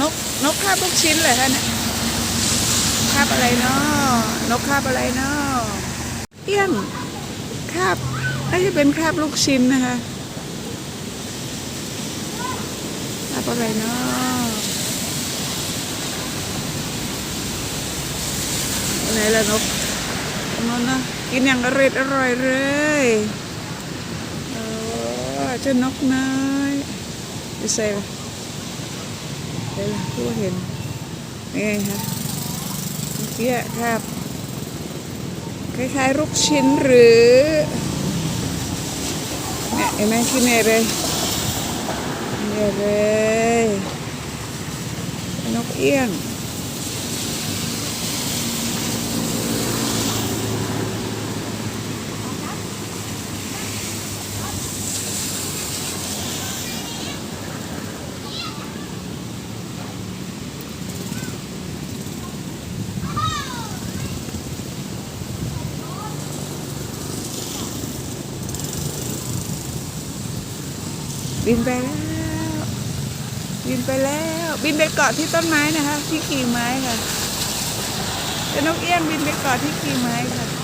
นกนกคาบลูกชิ้นเหรอคะเนี่ยคาบอะไรเนาะนกคาบอะไรเนาะเอี้ยงคาบน่าจะเป็นคาบลูกชิ้นนะคะคาบอะไรเนาะไหนละนกนั่นนะกินอย่างอร่อยอร่อยเลยโอ้เจ้านกน้อยไปใส่ ละทั่วเห็นนี่ไงคะเมื่อกี้ครับคล้ายๆลูกชิ้นหรือเนี่ยเห็นไหมที่เนี่ยเลยเนี่ยเลยนกเอี้ยง บินไปแล้ว บินไปแล้ว บินไปเกาะที่ต้นไม้นะคะ ที่กิ่งไม้ค่ะเป็นนกเอี้ยงบินไปเกาะที่กิ่งไม้ค่ะ